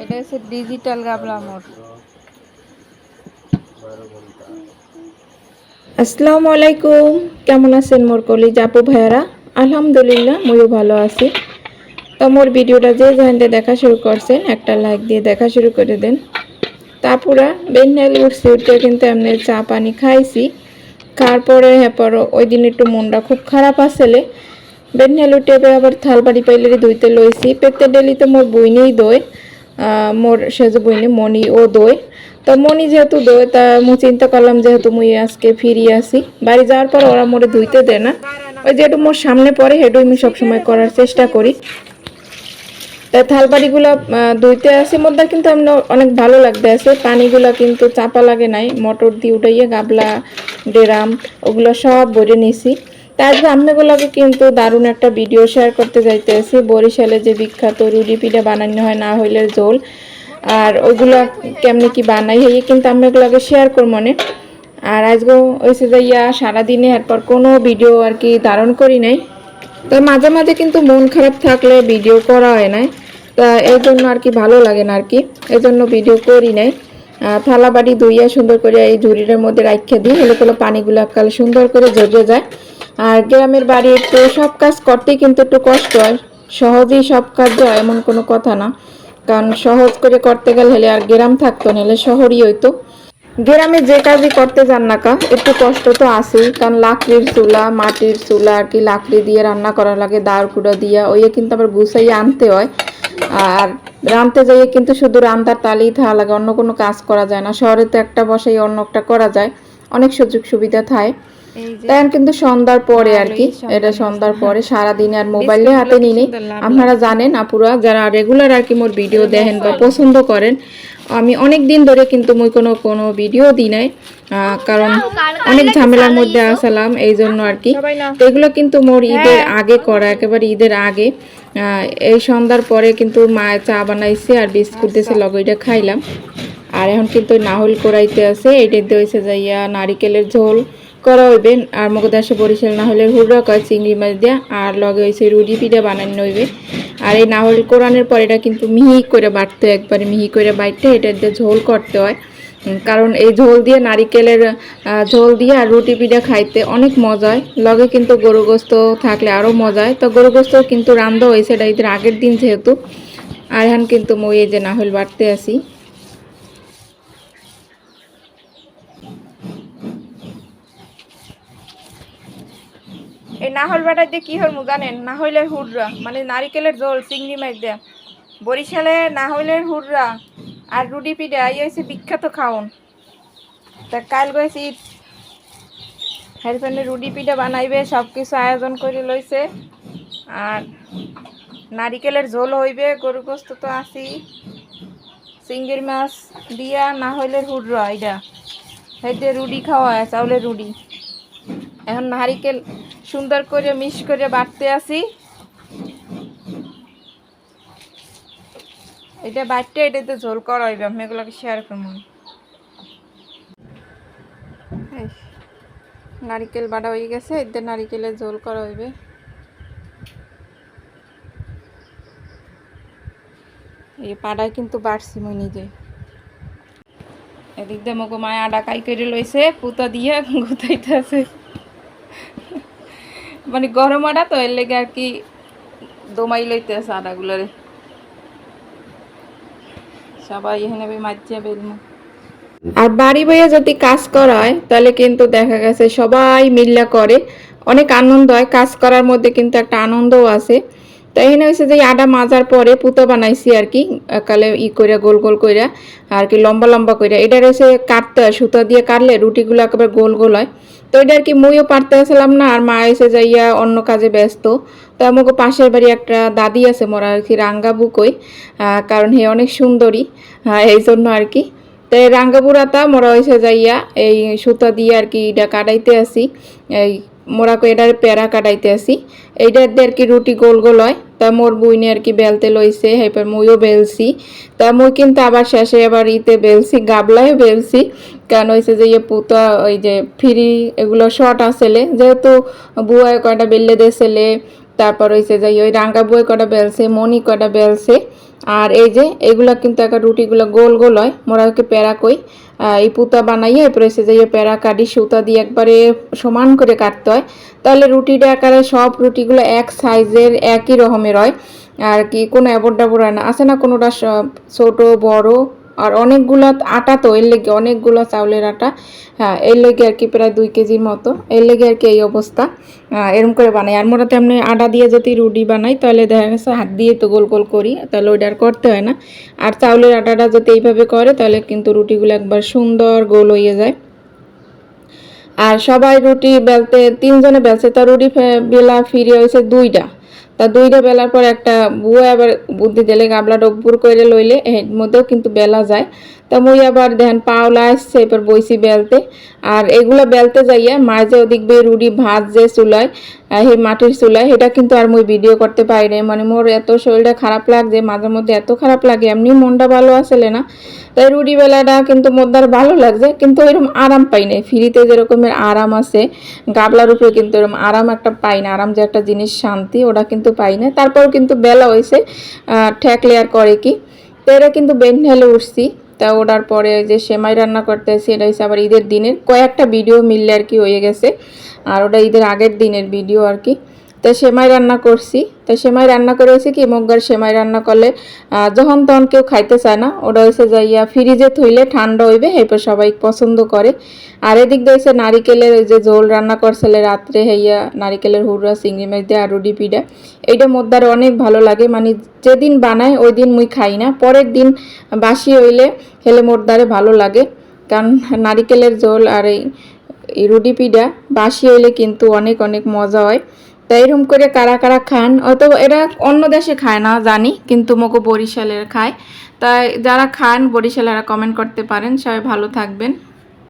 এটা হচ্ছে ডিজিটাল গাবলা মোড়। আসসালামু আলাইকুম। কেমন আছেন মোর কলিজ আপু ভাইয়ারা? আলহামদুলিল্লাহ ময়ও ভালো আছি। তো মোর ভিডিওটা যে যেখানে দেখা শুরু করছেন একটা লাইক দিয়ে দেখা শুরু করে দেন। তারপরে বেন্নালি উঠছি উঠতে কিন্তু এমনি চা পানি খাইছি। খাওয়ার পরে হ্যাঁ পর ওই দিন একটু মনটা খুব খারাপ আসলে বেন্নালি উঠে আবার থাল বাড়ি পাইলে ধুইতে লইছি। পেতে ডেলি তো মোর বইনেই দই মোর সেজে বইনে মনি ও দই তো মনি যেহেতু দই তা মু চিন্তা করলাম যেহেতু মুই আজকে ফিরি আসি বাড়ি যাওয়ার পর ওরা মোরে ধুইতে দেয় না। ওই যেহেতু মোর সামনে পড়ে হেঁটু আমি সবসময় করার চেষ্টা করি। তা থালবাড়িগুলো ধুইতে আসি মধ্যে কিন্তু আমরা অনেক ভালো লাগতে আছে। পানিগুলো কিন্তু চাপা লাগে নাই। মোটর দিয়ে উঠাইয়ে গাবলা, ডেরাম, ওগুলো সব ভরে নিছি। তারপর আম্মেগুলোকে কিন্তু দারুণ একটা ভিডিও শেয়ার করতে যাইতে আছি বরিশালে যে বিখ্যাত রুডি পিঠা বানানো হয়, না হইলে জোল আর ওগুলো কেমনি কি বানাই হইয়ে কিন্তু আমি শেয়ার করব মনে আর আজকেও ওইসে যাইয়া সারাদিনে এরপর কোনো ভিডিও আর কি ধারণ করি নাই। তো মাঝে মাঝে কিন্তু মন খারাপ থাকলে ভিডিও করা হয় না তা এই জন্য আর কি ভালো লাগে না আর কি। এই জন্য ভিডিও করি নাই। থালা বাটি ধুইয়া সুন্দর করে এই ঝুড়িটার মধ্যে রাখা দিই। হলে কোনো পানিগুলো কাল সুন্দর করে ঝরে যায়। আর গ্রামের বাড়ি তো সব কাজ করতেই কিন্তু একটু কষ্ট হয়। সহজেই সব কাজ হয় এমন কোনো কথা না। কারণ সহজ করে করতে গেলে হলে আর গ্রাম থাকতো না, হলে শহরই হইতো। গ্রামে যে কাজই করতে যান না কা, একটু কষ্ট তো আছেই। কারণ লাকড়ির চুলা, মাটির চুলা, আর কি লাকড়ি দিয়ে রান্না করা লাগে, দাঁড় কুড়া দিয়ে, ওইয়ে কিন্তু আবার গুছাইয়ে আনতে হয়। আর রানতে যাইয়ে কিন্তু শুধু রান্নার তালেই থাকা লাগে, অন্য কোনো কাজ করা যায় না। শহরে তো একটা বসাই অন্য একটা করা যায়। অনেক সুযোগ সুবিধা থাকে এই যে তাই কিন্তু সন্ধ্যার পরে আর কি এটা সন্ধ্যার পরে সারাদিন আর মোবাইলে হাতে নিই আপনারা জানেন আপুরা যারা রেগুলার আর কি মোর ভিডিও দেখেন বা পছন্দ করেন আমি অনেক দিন ধরে কিন্তু মুই কোনো কোনো ভিডিও দিই নাই। কারণ অনেক ঝামেলার মধ্যে আসলাম এই জন্য আর কি। এগুলো কিন্তু মোর ঈদের আগে করা একেবারে ঈদের আগে। আহ, এই সন্ধ্যার পরে কিন্তু মা চা বানাইছে আর বিস্কুট দিয়েছে লগে এটা খাইলাম। আর এখন কিন্তু নাহল করাইতে আছে এইটা দিয়েছে যাইয়া নারিকেলের ঝোল। করা হইবে, আর মগদে বরিশাল নাহলের হুড়া কয় চিংড়ি মাছ দিয়া, আর লগে হয়েছে রুটি পিঠা বানানো হইবে। আর এই নাহল কোরআনের পর এটা কিন্তু মিহি করে বাটতে একবারে মিহি করে বাইটতে এটা দিয়ে ঝোল করতে হয়। কারণ এই ঝোল দিয়ে নারিকেলের ঝোল দিয়ে আর রুটি পিঠা খাইতে অনেক মজা হয়। লগে কিন্তু গরু গোস্ত থাকলে আরও মজা হয়। তো গরু গোস্ত কিন্তু রান্ধা হয়েছে এটা ঈদের আগের দিন যেহেতু। আর এখন কিন্তু মই এই যে নাহল বাটতে আসি। এই নাহল বাটা দিয়ে কি হল জানেন? না হইলে হুড়রা মানে নারিকেলের ঝোল চিংড়ি মাছ দেয়া। বরিশালে না হইলে হুড়রা আর রুটি পিঠা, এই হয়েছে বিখ্যাত খাওন। তা কাল গেছি ঈদ হেরফেনে রুটি পিঠা বানাইবে সব কিছু আয়োজন করে লইছে। আর নারিকেলের ঝোল হইবে, গরু গোস্ত তো আছি চিংড়ি মাছ দিয়া না হইলে হুড়রা এটা হেঁটে রুটি খাওয়া চাউলের রুটি। এখন নারিকেল সুন্দর করে মিক্স করে বাটতে আসি। এটা বাটতে, এটাতে ঝোল করা হইবে, আমি এগুলোকে শেয়ার করব। নারিকেল বাটা হয়ে গেছে, এতে নারিকেলের ঝোল করা হইবে। এই পাড়ায় কিন্তু বাড়ছি মই নিজে। এদিক দিয়ে মগো মায় আডা কাই করে লইছে, পুতা দিয়ে গুতাইতে আছে। মানে গরম আটা তো, এর লেগে আর কি দমাই লইতে আছে আটাগুলোরে সবাই এখানে মাঝে বেলমু আর বাড়ি বইয়ে যদি কাজ করা হয় তাহলে কিন্তু দেখা গেছে সবাই মিল্লা করে। অনেক আনন্দ হয়, কাজ করার মধ্যে কিন্তু একটা আনন্দও আছে। তো এখানে হয়েছে যে আটা মাজার পরে পুতো বানাইছি আর কি কালে ই করে গোল গোল কইরা, আর কি লম্বা লম্বা কইরা। এটা রয়েছে কাটতে হয়, সুতা দিয়ে কাটলে রুটিগুলো একেবারে গোল গোল হয়। তো এটা আর কি মুইও পারতে আসলাম না, আর মা এসে যাইয়া অন্য কাজে ব্যস্ত। তো আমাকে পাশের বাড়ি একটা দাদি আছে মোরা আর কি রাঙ্গা বুকই কারণ হে অনেক সুন্দরী এই জন্য আর কি। তো এই রাঙ্গাপুরাটা মোরা হয়েছে যাইয়া এই সুতা দিয়ে আর কি এটা কাটাইতে আসি, এই মোরা এটার পেরা কাটাইতে আসি। এইটার দিয়ে আর কি রুটি গোল গোল হয়। তা মোর বুইনে আর কি বেলতে লইছে এরপর মুইও বেলছি। তা মুই কিন্তু আবার শেষে আবার ইতে বেলছি গাবলায় বেলছি। কেন হয়েছে যে ইয়ে পুতা, ওই যে ফ্রি এগুলো শর্ট আসলে যেহেতু বুয়ায় কয়টা বেললে দিয়েছিলে তারপর হয়েছে যে ওই রাঙ্গা বই কটা বেলছে মনি কটা বেলছে। আর এই যে, এগুলা কিন্তু একটা রুটিগুলো গোল গোল হয়। মোরা ওকে প্যারা কই। এই পুতা বানাইয়া এরপরে এসে যে প্যারা কাটি সুতা দিয়ে একবারে সমান করে কাটতে হয়। তাহলে রুটিটা আকারে সব রুটিগুলো এক সাইজের একই রকমের হয়। আর কি কোনো অ্যাবর ডাবর হয় না। আছে না কোনোটা ছোট, বড়? আর অনেকগুলো আটা তো এর লেগে অনেকগুলো চাউলের আটা হ্যাঁ এর লেগে আর কি প্রায় দুই কেজির মতো এর লেগে আর কি এই অবস্থা আহ, এরম করে বানাই। আর মোটা তেমনি আটা দিয়ে যদি রুটি বানাই তাহলে দেখা গেছে হাত দিয়ে তো গোল গোল করি তাহলে ওইটা আর করতে হয় না। আর চাউলের আটাটা যদি এইভাবে করে তাহলে কিন্তু রুটিগুলো একবার সুন্দর গোল হয়ে যায়। আর সবাই রুটি বেলতে তিনজনে বেলছে তা রুটি বেলা ফিরে হয়েছে দুইটা। তা দুইটা বেলার পর একটা বুয়া আবার বুদ্ধি দিলে গাবলা উপর করে লইলে এর মধ্যেও কিন্তু বেলা যায়। তা মুই আবার দেখেন পাওলা আসছে, এবার বইছি বেলতে। আর এগুলো বেলতে যাইয়া মাঝে যে ওদিক দিয়ে রুটি ভাত যে চুলায় সেই মাটির চুলায়, সেটা কিন্তু আর মুই ভিডিও করতে পারি নাই। মানে মোর এত শরীরটা খারাপ লাগছে, মাঝে মধ্যে এত খারাপ লাগে, এমনি মনটা ভালো আসলে না। তাই রুডি বেলাটা কিন্তু মোদ্দার ভালো লাগছে, কিন্তু ওইরকম আরাম পাই নাই। ফ্রিতে যেরকমের আরাম আছে, গাবলার উপরে কিন্তু এরকম আরাম একটা পাই না। আরাম যে একটা জিনিস শান্তি, ওটা কিন্তু পাই না। তারপর কিন্তু বেলা হয়েছে ঠেকলে আর করে কি। তো এরা কিন্তু বেনহেলে উঠছি। তা ওটার পরে যে সেমাই রান্না করতেছি, এটা হচ্ছে আবার ঈদের দিনের। কয়েকটা ভিডিও মিললে আর কি হয়ে গেছে। আর ওটা ঈদের আগের দিনের ভিডিও আর কি। তো সেমাই রান্না করছি। তো সেমাই রান্না করে হয়েছে কি মগ্গার সেমাই রান্না করলে যখন তখন কেউ খাইতে চায় না ওটা হয়েছে যাইয়া ফ্রিজে থইলে ঠান্ডা হইবে এরপর সবাই পছন্দ করে। আর এদিক দিয়ে হচ্ছে নারিকেলের যে ঝোল রান্না করছিলে রাত্রে হইয়া নারিকেলের হুড়া চিংড়ি মাছ দিয়ে, আর রুটি পিঠা এইটা মোদ্দার অনেক ভালো লাগে। মানে যেদিন বানায়, ওই দিন মুই খাই না। পরের দিন বাসি হইলে, খেলে মোদ্দারে ভালো লাগে। কারণ নারিকেলের ঝোল আর এই রুটি পিঠা, বাসি হইলে কিন্তু অনেক অনেক মজা হয়। তাই এরকম করে কারা কারা খান? হয়তো এরা অন্য দেশে খায় না, জানি, কিন্তু মোকো বরিশালের খায়। তাই যারা খান বরিশালেরা কমেন্ট করতে পারেন। সবাই ভালো থাকবেন।